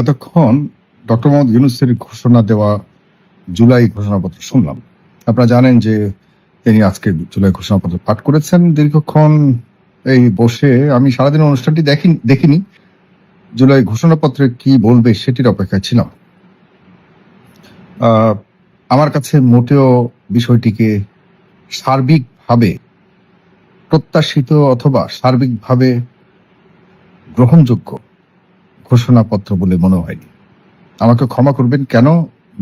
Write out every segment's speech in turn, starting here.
এতক্ষণ ডক্টর মোহাম্মদ ইউনুসের ঘোষণা দেওয়া জুলাই ঘোষণাপত্র শুনলাম। আপনারা জানেন যে তিনি আজকে জুলাই ঘোষণাপত্র পাঠ করেছেন। দীর্ঘক্ষণ এই বসে আমি সারাদিন অনুষ্ঠানটি দেখি দেখিনি। জুলাই ঘোষণাপত্রে কি বলবে সেটির অপেক্ষায় ছিলাম। আমার কাছে মোটেও বিষয়টিকে সার্বিকভাবে প্রত্যাশিত অথবা সার্বিকভাবে গ্রহণযোগ্য ঘোষণাপত্র বলে মনে হয়নি। আমাকে ক্ষমা করবেন কেন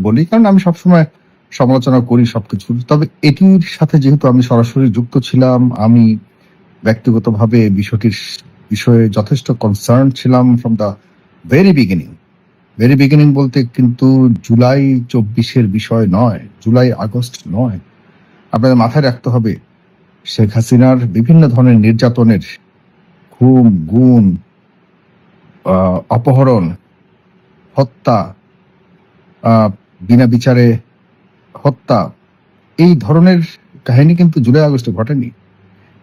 বলি? কারণ আমি সবসময় সমালোচনা করি সবকিছু। তবে এটির সাথে যেহেতু আমি সরাসরি যুক্ত ছিলাম, আমি ব্যক্তিগতভাবে বিষয়টির বিষয়ে যথেষ্ট কনসার্ন ছিলাম from the very beginning very beginning বলতে কিন্তু জুলাই চব্বিশের বিষয় নয়, জুলাই আগস্ট নয়। আপনাদের মাথায় রাখতে হবে, শেখ হাসিনার বিভিন্ন ধরনের নির্যাতনের খুন গুণ অপহরণ, হত্যা বিনা বিচারে হত্যা, এই ধরনের কাহিনী কিন্তু জুলাই আগস্টে ঘটেনি।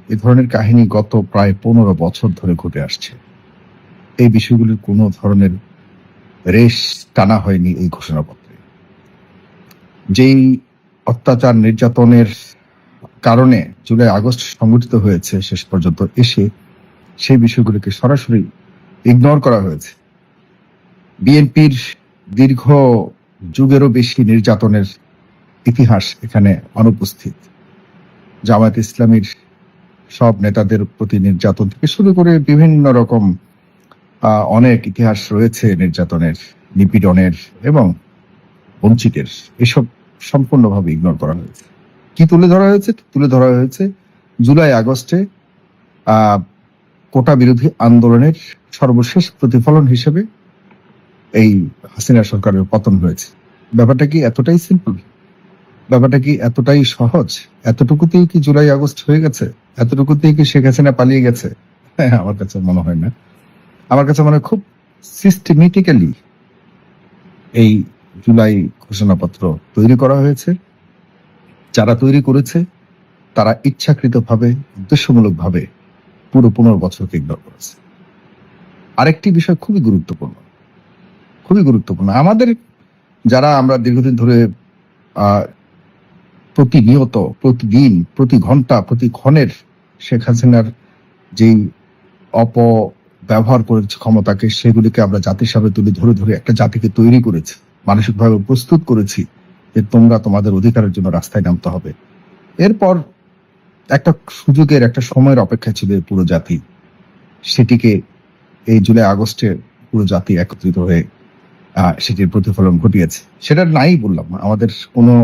এই ধরনের কাহিনী গত প্রায় পনেরো বছর ধরে ঘটে আসছে। এই বিষয়গুলির কোনো ধরনের রেশ টানা হয়নি এই ঘোষণাপত্রে। যেই অত্যাচার নির্যাতনের কারণে জুলাই আগস্ট সংগঠিত হয়েছে, শেষ পর্যন্ত এসে সেই বিষয়গুলিকে সরাসরি ইগনোর করা হয়েছে। বিএনপির দীর্ঘ যুগেরও বেশি নির্যাতনের ইতিহাস এখানে অনুপস্থিত। জামায়াত ইসলামীর সব নেতাদের প্রতি নির্যাতন থেকে শুরু করে বিভিন্ন রকম অনেক ইতিহাস রয়েছে নির্যাতনের, নিপীড়নের এবং বঞ্চিতের। এসব সম্পূর্ণভাবে ইগনোর করা হয়েছে। কি তুলে ধরা হয়েছে? তুলে ধরা হয়েছে জুলাই আগস্টে কোটা বিরোধী আন্দোলনের সর্বশেষ প্রতিফলন হিসেবে এই হাসিনা সরকারের পতন হয়েছে। ব্যাপারটা কি এতটাই সিম্পল ব্যাপারটা কি এতটাই সহজ? এতটুকুতেই কি জুলাই আগস্ট হয়ে গেছে? এতটুকুতেই কি শেখ হাসিনা পালিয়ে গেছে? হ্যাঁ আমার কাছে মনে হয় না। আমার কাছে মনে খুব সিস্টেমেটিক্যালি এই জুলাই ঘোষণাপত্র তৈরি করা হয়েছে। যারা তৈরি করেছে, তারা ইচ্ছাকৃতভাবে, উদ্দেশ্যমূলকভাবে পুরো পনেরো বছরকে ইগনোর করেছে। আরেকটি বিষয় খুবই গুরুত্বপূর্ণ খুবই গুরুত্বপূর্ণ। আমাদের যারা আমরা দীর্ঘদিন ধরে প্রতিনিয়ত, প্রতিদিন, প্রতি ঘণ্টা, প্রতি ক্ষণের শেখ হাসিনার যেই অপ ব্যবহার করেছে ক্ষমতাকে, সেগুলিকে আমরা জাতির সামনে তুলে ধরে ধরে একটা জাতিকে তৈরি করেছি, মানসিকভাবে প্রস্তুত করেছি যে তোমরা তোমাদের অধিকারের জন্য রাস্তায় নামতে হবে। এরপর একটা সুযোগের, একটা সময়ের অপেক্ষা ছিল পুরো জাতি, সেটিকে এই জুলাই আগস্টে পুরো জাতি একত্রিত হয়ে সেটির প্রতিফলন ঘটিয়েছে। সেটা নাই বললাম, আমাদের কোনো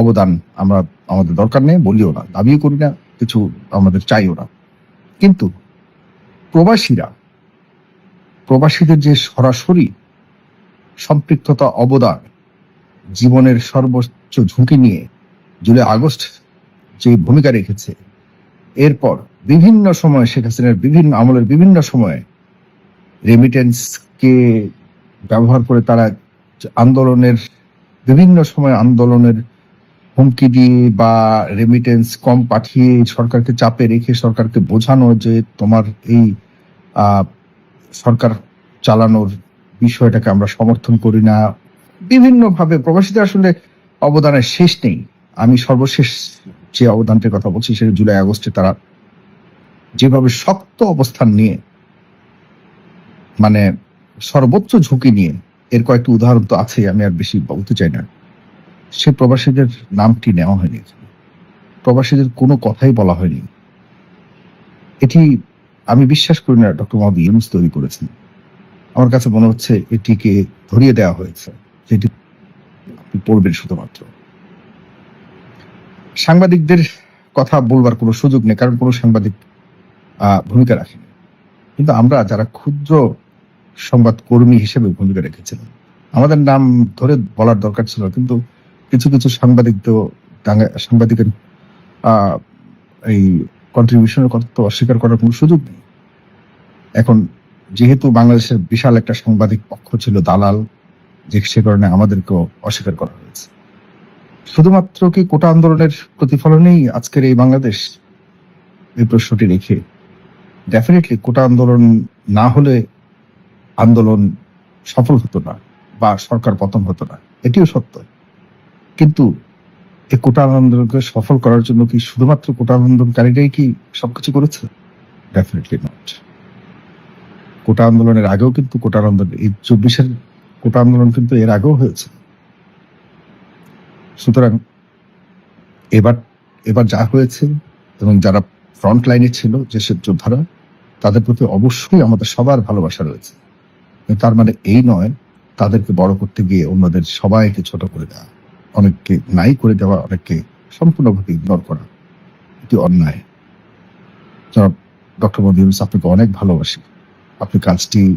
অবদান আমরা, আমাদের দরকার নেই, বলিও না, দাবিও করি না, কিছু আমাদের চাইও না। কিন্তু প্রবাসীরা, প্রবাসীদের যে সরাসরি সম্পৃক্ততা অবদান, জীবনের সর্বোচ্চ ঝুঁকি নিয়ে জুলাই আগস্ট যে ভূমিকা রেখেছে এরপর বিভিন্ন সময় শেখ হাসিনার বিভিন্ন আমলের বিভিন্ন সময়ে রেমিটেন্সকে ব্যবহার করে তারা আন্দোলনের বিভিন্ন সময় আন্দোলনের হুমকি দিয়ে বা রেমিটেন্স কম পাঠিয়ে সরকারকে চাপে রেখে সরকারকে বোঝানো যে তোমার এই সরকার চালানোর বিষয়টাকে আমরা সমর্থন করি না। বিভিন্নভাবে প্রবাসীদের আসলে অবদানের শেষ নেই। আমি সর্বশেষ যে অবদানটির কথা বলছি, সেটা জুলাই, আগস্টে তারা যেভাবে শক্ত অবস্থান নিয়ে মানে সর্বোচ্চ ঝুঁকি নিয়ে, এর কয়েকটি উদাহরণ তো আছে আমি আর বেশি বলতে চাই না। সে প্রবাসীদের নামটি নেওয়া হয়নি। প্রবাসীদের কোনো কথাই বলা হয়নি। এটি আমি বিশ্বাস করি না, ডক্টর মোহাম্মদ ইউনুস তৈরি করেছেন। আমার কাছে মনে হচ্ছে এটিকে ধরিয়ে দেওয়া হয়েছে, যেটি আপনি পড়বেন শুধুমাত্র। সাংবাদিকদের কথা বলবার কোনো সুযোগ নেই, কারণ কোনো সাংবাদিক ভূমিকা রাখেনি। কিন্তু আমরা যারা ক্ষুদ্র সংবাদ কর্মী হিসেবে ভূমিকা রেখেছিলাম, আমাদের নাম ধরে বলার দরকার ছিল, কিন্তু কিছু কিছু সাংবাদিক তো সাংবাদিকের এই কন্ট্রিবিউশনের কথা তো অস্বীকার করার কোনো সুযোগ নেই। এখন যেহেতু বাংলাদেশের বিশাল একটা সাংবাদিক পক্ষ ছিল দালাল, যে সে কারণে আমাদেরকেও অস্বীকার করা হয়েছে। শুধুমাত্র কি কোটা আন্দোলনের প্রতিফলনেই আজকের এই বাংলাদেশ? এই প্রশ্নটি রেখে ডেফিনেটলি কোটা আন্দোলন না হলে আন্দোলন সফল হতো না বা সরকার পতন হতো না। এটিও সত্য। কিন্তু এই কোটা আন্দোলনকে সফল করার জন্য কি শুধুমাত্র কোটা আন্দোলনকারীরাই কি সবকিছু করেছে? ডেফিনেটলি নট কোটা আন্দোলনের আগেও কিন্তু কোটা আন্দোলন, এই চব্বিশের কোটা আন্দোলন কিন্তু এর আগেও হয়েছে। সুতরাং এবার এবার যা হয়েছে এবং যারা ফ্রন্ট লাইনে ছিল যেসব যোদ্ধারা, তাদের প্রতি অবশ্যই আমাদের সবার ভালোবাসা রয়েছে। তার মানে এই নয়, তাদেরকে বড় করতে গিয়ে অন্যদের সবাইকে ছোট করে দেওয়া, অনেককে নাই করে দেওয়া, অনেককে সম্পূর্ণভাবে ইগনোর করা। এটি অন্যায়। জনাব ডক্টর মোদী আপনাকে অনেক ভালোবাসি। আপনি কাজটি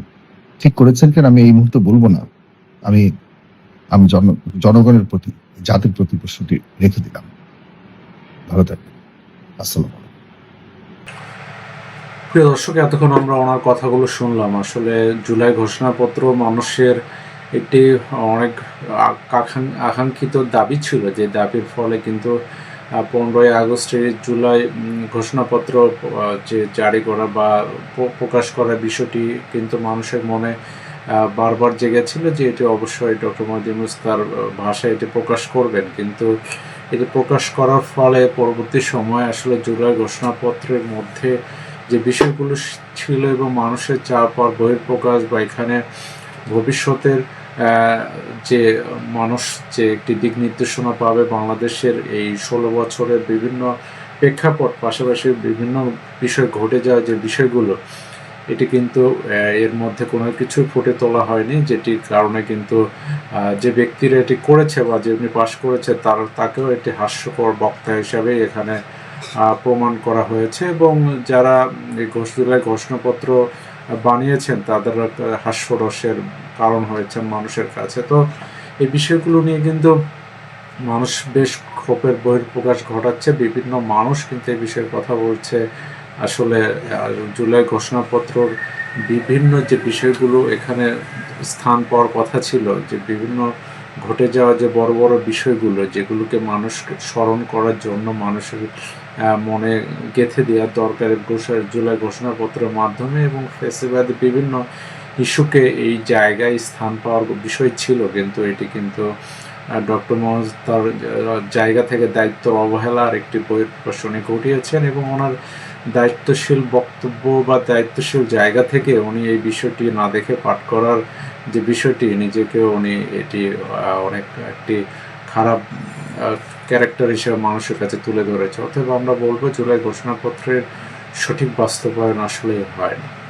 ঠিক করেছেন কেন আমি এই মুহূর্তে বলব না। আমি আমি জন, জনগণের প্রতি জাতির প্রতি প্রশ্নটি রেখে দিলাম। ভালো থাকবেন। আসসালাম প্রিয় দর্শক, এতক্ষণ আমরা ওনার কথাগুলো শুনলাম। আসলে জুলাই ঘোষণাপত্র মানুষের একটি অনেক আকাঙ্- আকাঙ্ক্ষিত দাবি ছিল যে দাবির ফলে কিন্তু পনেরোই আগস্টের জুলাই ঘোষণাপত্র যে জারি করা বা প্রকাশ করা বিষয়টি কিন্তু মানুষের মনে বারবার জেগেছিল যে এটি অবশ্যই ডক্টর মোহাম্মদ তার ভাষায় এটি প্রকাশ করবেন। কিন্তু এটি প্রকাশ করার ফলে পরবর্তী সময় আসলে জুলাই ঘোষণাপত্রের মধ্যে যে বিষয়গুলো ছিল এবং মানুষের চাপ আর বহিঃপ্রকাশ বা এখানে ভবিষ্যতের যে মানুষ যে একটি দিক নির্দেশনা পাবে বাংলাদেশের এই ষোলো বছরের বিভিন্ন প্রেক্ষাপট, পাশাপাশি বিভিন্ন বিষয় ঘটে যাওয়া যে বিষয়গুলো এটি কিন্তু এর মধ্যে কোনো কিছু ফুটে তোলা হয়নি, যেটির কারণে কিন্তু যে ব্যক্তিরা এটি করেছে বা যেমনি পাশ করেছে, তার, তাকেও একটি হাস্যকর বক্তা হিসাবে এখানে প্রমাণ করা হয়েছে এবং যারা ঘোষণায় ঘোষণাপত্র বানিয়েছেন, তাদের হাস্যরসের কারণ হয়েছে মানুষের কাছে। তো এই বিষয়গুলো নিয়ে কিন্তু মানুষ বেশ ক্ষোভের বহিঃপ্রকাশ ঘটাচ্ছে, বিভিন্ন মানুষ কিন্তু এই বিষয়ের কথা বলছে আসলে জুলাই ঘোষণাপত্রর বিভিন্ন যে বিষয়গুলো এখানে স্থান পাওয়ার কথা ছিল, যে বিভিন্ন ঘটে যাওয়া যে বড় বড় বিষয়গুলো, যেগুলোকে মানুষ স্মরণ করার জন্য মানুষের মনে গেঁথে দেওয়ার দরকার জুলাই ঘোষণাপত্রের মাধ্যমে এবং ফেসিবাদে বিভিন্ন ইস্যুকে এই জায়গায় স্থান পাওয়ার বিষয় ছিল, কিন্তু এটি কিন্তু ডক্টর মোহাম্মদ তার জায়গা থেকে দায়িত্ব অবহেলার একটি বহিঃপ্রকাশনী ঘটিয়েছেন এবং ওনার দায়িত্বশীল বক্তব্য বা দায়িত্বশীল জায়গা থেকে উনি এই বিষয়টি না দেখে পাঠ করার যে বিষয়টি নিজেকে উনি এটি অনেক একটি খারাপ ক্যারেক্টার হিসেবে মানুষের কাছে তুলে ধরেছে। অথবা আমরা বলব, জুলাই ঘোষণাপত্রের সঠিক বাস্তবায়ন আসলে হয় না।